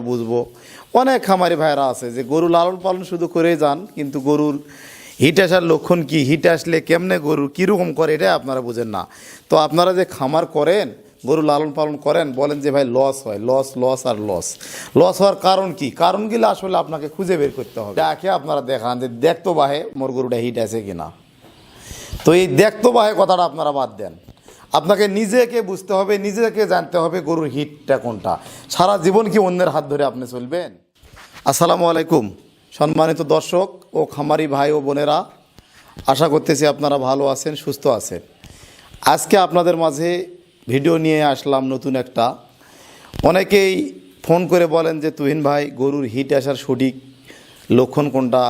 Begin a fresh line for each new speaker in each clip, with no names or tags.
বুঝব। অনেক খামারি ভাইরা আছে যে গরু লালন পালন শুধু করে যান, কিন্তু গরুর হিট আসার লক্ষণ কি? হিট আসলে কেমনে গরু কীরকম করে এটাই আপনারা বুঝেন না। তো আপনারা যে খামার করেন, গরু লালন পালন করেন, বলেন যে ভাই লস হয়, লস লস আর লস। লস হওয়ার কারণ কি? কারণগুলো আসলে আপনাকে খুঁজে বের করতে হবে। দেখে আপনারা দেখান যে দেখতো বাহে মোর গরুটা হিট আছে কিনা। তো এই দেখতো বাহে কথাটা আপনারা বাদ দেন। আপনাকে নিজেকে বুঝতে হবে, নিজেকে জানতে হবে গরুর হিটটা কোনটা। সারা জীবন কি অন্যের হাত ধরে আপনি চলবেন? আসসালামু আলাইকুম। সম্মানিত দর্শক ও খামারি ভাই ও বোনেরা, আশা করতেছি আপনারা ভালো আছেন, সুস্থ আছেন। আজকে আপনাদের মাঝে ভিডিও নিয়ে আসলাম নতুন একটা। অনেকেই ফোন করে বলেন যে, তুহিন ভাই, গরুর হিট আসার সঠিক লক্ষণ কোনটা,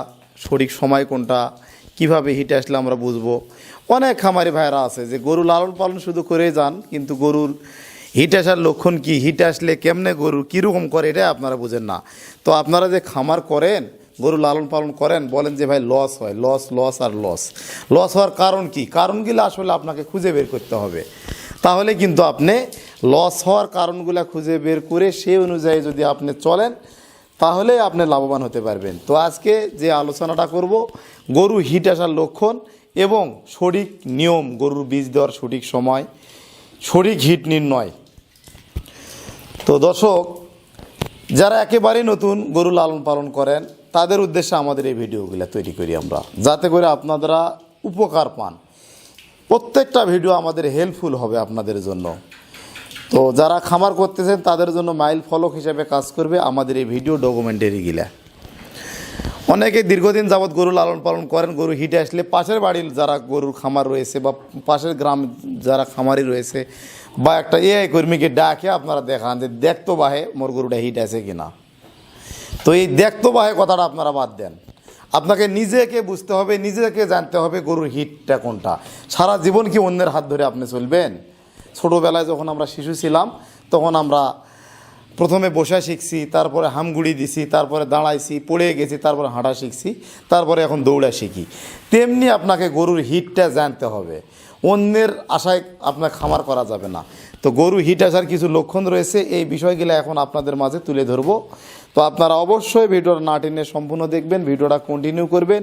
সঠিক সময় কোনটা? কীভাবে হিট আসলে আমরা বুঝব? অনেক খামারি ভাইরা আছে যে গরু লালন পালন শুধু করে যান, কিন্তু গরুর হিট আসার লক্ষণ কি? হিট আসলে কেমনে গরু কীরকম করে এটা আপনারা বুঝেন না। তো আপনারা যে খামার করেন, গরু লালন পালন করেন, বলেন যে ভাই লস হয় লস লস আর লস লস হওয়ার কারণ কি? কারণগুলো আসলে আপনাকে খুঁজে বের করতে হবে। তাহলে কিন্তু আপনি লস হওয়ার কারণগুলো খুঁজে বের করে সেই অনুযায়ী যদি আপনি চলেন তাহলে আপনি লাভবান হতে পারবেন। তো আজকে যে আলোচনাটা করব, গরু হিট আসার লক্ষণ এবং সঠিক নিয়ম, গরুর বীজ দেওয়ার সঠিক সময়, সঠিক হিট নির্ণয়। তো দর্শক, যারা একেবারেই নতুন গরু লালন পালন করেন, তাদের উদ্দেশ্যে আমাদের এই ভিডিওগুলো তৈরি করি আমরা, যাতে করে আপনারা উপকার পান। প্রত্যেকটা ভিডিও আমাদের হেল্পফুল হবে আপনাদের জন্য। তো যারা খামার করতেছেন, তাদের জন্য মাইল ফলক হিসেবে কাজ করবে আমাদের এই ভিডিও ডকুমেন্টারিগুলা অনেকে দীর্ঘদিন যাবৎ গরু লালন পালন করেন, গরু হিটে আসলে পাশের বাড়ির যারা গরুর খামার রয়েছে বা পাশের গ্রাম যারা খামারি রয়েছে বা একটা এআই কর্মীকে ডাকে, আপনারা দেখান যে দেখতো বাহে মোর গরুটা হিট আছে কিনা। তো এই দেখতো বাহে কথাটা আপনারা বাদ দেন। আপনাকে নিজেকে বুঝতে হবে, নিজেকে জানতে হবে গরুর হিটটা কোনটা। সারা জীবন কি অন্যের হাত ধরে আপনি চলবেন? ছোটোবেলায় যখন আমরা শিশু ছিলাম, তখন আমরা প্রথমে বসা শিখছি, তারপরে হামগুড়ি দিছি, তারপরে দাঁড়াইছি, পড়ে গেছি, তারপরে হাঁটা শিখছি, তারপরে এখন দৌড়া শিখি। তেমনি আপনাকে গরুর হিটটা জানতে হবে। অন্যের আশায় আপনার খামার করা যাবে না। তো গরু হিট আসার কিছু লক্ষণ রয়েছে, এই বিষয়গুলো এখন আপনাদের মাঝে তুলে ধরবো। তো আপনারা অবশ্যই ভিডিওটা না টেনে সম্পূর্ণ দেখবেন, ভিডিওটা কন্টিনিউ করবেন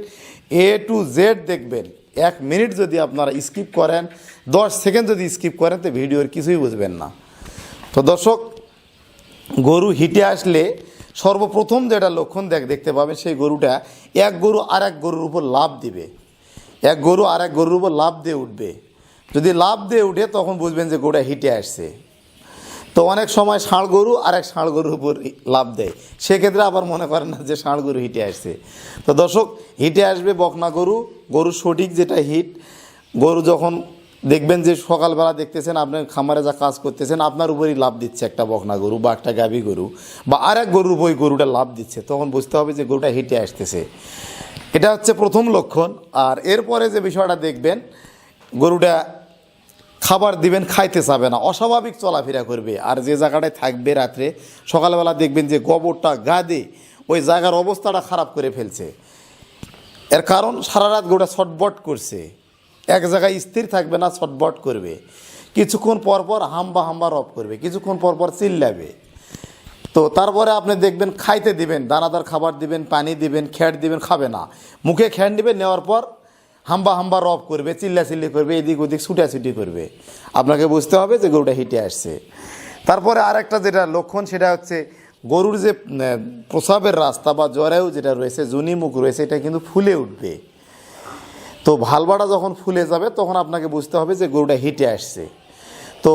এ টু জেড দেখবেন। এক মিনিট যদি আপনারা স্কিপ করেন, দশ সেকেন্ড যদি স্কিপ করেন, তো ভিডিওর কিছুই বুঝবেন না। তো দর্শক, গরু হিটে আসলে সর্বপ্রথম যেটা লক্ষণ দেখ দেখতে পাবেন সেই গরুটা এক গরু আর এক গরুর উপর লাভ দিবে। এক গরু আর এক গরুর উপর লাভ দিয়ে উঠবে। যদি লাভ দিয়ে উঠে, তখন বুঝবেন যে গরুটা হিটে আসছে। তো অনেক সময় ষাঁড় গরু আর এক ষাঁড় গরুর উপর লাভ দেয়। সেক্ষেত্রে আবার মনে করেন না যে ষাঁড় গরু হিটে আসছে। তো দর্শক, হিটে আসবে বকনা গরু। গরু সঠিক যেটা হিট, গরু যখন দেখবেন যে সকালবেলা দেখতেছেন আপনার খামারে যা কাজ করতেছেন, আপনার উপরই লাভ দিচ্ছে একটা বকনা গরু বা একটা গাভী গরু বা আর এক গরুর উপর গরুটা লাভ দিচ্ছে। তখন বুঝতে হবে যে গরুটা হিটে আসতেছে। এটা হচ্ছে প্রথম লক্ষণ। আর এরপরে যে বিষয়টা দেখবেন, গরুটা খাবার দিবেন, খাইতে চাবে না। অস্বাভাবিক চলাফেরা করবে। আর যে জায়গাটায় থাকবে রাত্রে, সকালবেলা দেখবেন যে গোবরটা গাদে ওই জায়গার অবস্থাটা খারাপ করে ফেলছে। এর কারণ, সারা রাত গোটা ছটবট করছে। এক জায়গায় স্থির থাকবে না, ছটবট করবে। কিছুক্ষণ পর পর হাম্বা হাম্বা রব করবে, কিছুক্ষণ পর পর চিল্লাবে। তো তারপরে আপনি দেখবেন, খাইতে দিবেন, দানাদার খাবার দিবেন, পানি দিবেন, খ্যাট দিবেন, খাবে না। মুখে খ্যাট দিবেন নেওয়ার পর হাম্বা হাম্বা রব করবে, চিল্লা চিল্লি করবে, এদিক ওদিক ছুটাছুটি করবে। আপনাকে বুঝতে হবে যে গরুটা হিটে আসছে। তারপরে আরেকটা যেটা লক্ষণ, সেটা হচ্ছে গরুর যে প্রসাবের রাস্তা বা জরায়ু যেটা রয়েছে, জুনি মুখ রয়েছে, এটা কিন্তু ফুলে উঠবে। তো ভালবাটা যখন ফুলে যাবে, তখন আপনাকে বুঝতে হবে যে গরুটা হিটে আসছে। তো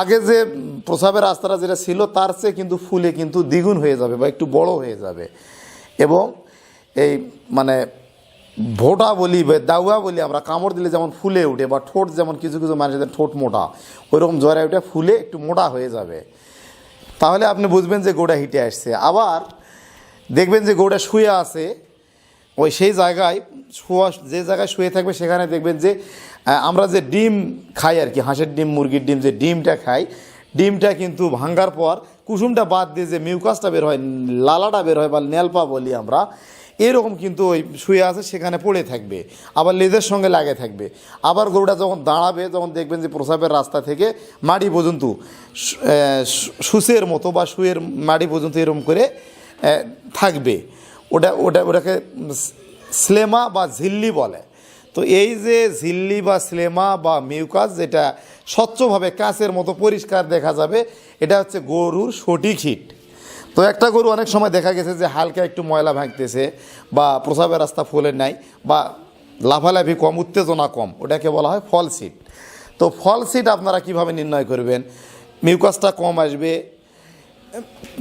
আগে যে প্রসাবের রাস্তাটা যেটা ছিল, তার চেয়ে কিন্তু ফুলে কিন্তু দ্বিগুণ হয়ে যাবে বা একটু বড় হয়ে যাবে। এবং এই মানে ভোটা বলি, বা দাউয়া বলি, আমরা কামড় দিলে যেমন ফুলে উঠে বা ঠোঁট যেমন কিছু কিছু মানুষের ঠোঁট মোটা, ওইরকম জ্বরে উঠে ফুলে একটু মোটা হয়ে যাবে। তাহলে আপনি বুঝবেন যে গোড়া হিটে আসছে। আবার দেখবেন যে গোড়া শুয়ে আছে, ওই সেই জায়গায় শোয়া, যে জায়গায় শুয়ে থাকবে সেখানে দেখবেন যে আমরা যে ডিম খাই আর কি, হাঁসের ডিম, মুরগির ডিম যে ডিমটা খাই, ডিমটা কিন্তু ভাঙ্গার পর কুসুমটা বাদ দিয়ে যে মিউকাসটা বের হয়, লালাটা বের হয় বা নেলপা বলি আমরা এরকম কিন্তু ওই শুয়ে আছে, সেখানে পড়ে থাকবে, আবার লেজের সঙ্গে লাগে থাকবে। আবার গরুটা যখন দাঁড়াবে, যখন দেখবেন যে প্রসাবের রাস্তা থেকে মাড়ি পর্যন্ত সুসের মতো বা শুয়ের মাড়ি পর্যন্ত এরকম করে থাকবে। ওটা ওটা, ওটাকে স্লেমা বা ঝিল্লি বলে। তো এই যে ঝিল্লি বা স্লেমা বা মিউকাস, যেটা স্বচ্ছভাবে কাঁচের মতো পরিষ্কার দেখা যাবে, এটা হচ্ছে গরুর সঠিক হিট। তো একটা গরু অনেক সময় দেখা গেছে যে হালকা একটু ময়লা ভাঙতেছে বা প্রসাবের রাস্তা ফুলের নাই বা লাফালাফি কম, উত্তেজনা কম, ওটাকে বলা হয় ফল সিট তো ফল সিট আপনারা কীভাবে নির্ণয় করবেন? মিউকাসটা কম আসবে,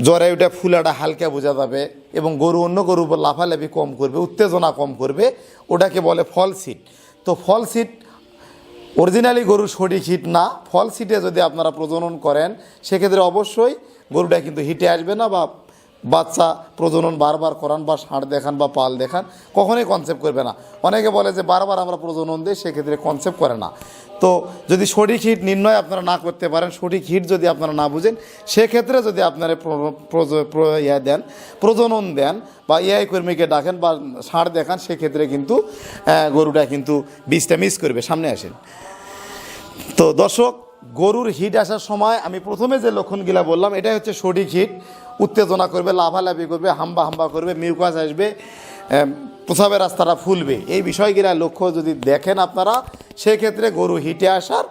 জ্বরে ওটা ফুলাটা হালকা বোঝা যাবে এবং গরু অন্য গরু লাফালাফি কম করবে, উত্তেজনা কম করবে, ওটাকে বলে ফল সিট তো ফল সিট অরিজিনালি গরুর সঠিক হিট না, ফল সিটে যদি আপনারা প্রজনন করেন, সেক্ষেত্রে অবশ্যই গরুটা কিন্তু হিটে আসবে না বা বাচ্চা প্রজনন বারবার করান বা ষাঁড় দেখান বা পাল দেখান, কখনোই কনসেপ্ট করবে না। অনেকে বলে যে বারবার আমরা প্রজনন দিই, সেক্ষেত্রে কনসেপ্ট করে না। তো যদি সঠিক হিট নির্ণয় আপনারা না করতে পারেন, সঠিক হিট যদি আপনারা না বুঝেন, সেক্ষেত্রে যদি আপনারা ইয়া দেন, প্রজনন দেন বা এআই কর্মীকে ডাকেন বা ষাঁড় দেখান, সেক্ষেত্রে কিন্তু গরুটা কিন্তু বীজটা মিস করবে। সামনে আসেন। তো দর্শক গরুর হিট আসার সময় আমি প্রথমে যে লক্ষণগুলা বললাম, এটাই হচ্ছে সঠিক হিট। উত্তেজনা করবে লাভালাভি করবে, হাম্বা হাম্বা করবে, মিউকাস আসবে প্রসাবের রাস্তাটা ফুলবে। এই বিষয়গুলা লক্ষ্য যদি দেখেন আপনারা, সেক্ষেত্রে গরু হিটে আসার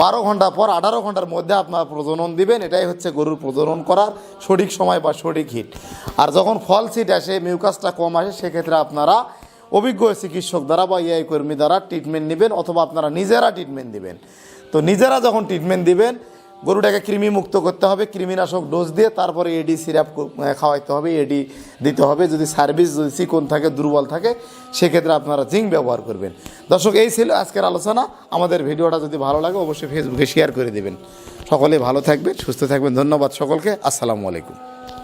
বারো ঘণ্টা পর আঠারো ঘণ্টার মধ্যে আপনারা প্রজনন দিবেন। এটাই হচ্ছে গরুর প্রজনন করার সঠিক সময় বা সঠিক হিট। আর যখন ফল সিট আসে, মিউকাসটা কম আসে, সেক্ষেত্রে আপনারা অভিজ্ঞ চিকিৎসক দ্বারা বা ইআই কর্মী দ্বারা ট্রিটমেন্ট নেবেন, অথবা আপনারা নিজেরা ট্রিটমেন্ট দিবেন। তো নিজেরা যখন ট্রিটমেন্ট দিবেন, গরুটাকে কৃমি মুক্ত করতে হবে, কৃমিনাশক ডোজ দিয়ে তারপরে এডি সিরাপ খাওয়াইতে হবে এডি দিতে হবে। যদি সার্ভিস যদি চিকন থাকে, দুর্বল থাকে, সেক্ষেত্রে আপনারা জিঙ্ক ব্যবহার করবেন। দর্শক, এই ছিল আজকের আলোচনা। আমাদের ভিডিওটা যদি ভালো লাগে, অবশ্যই ফেসবুকে শেয়ার করে দেবেন। সকলে ভালো থাকবেন, সুস্থ থাকবেন। ধন্যবাদ সকলকে। আসসালামু আলাইকুম।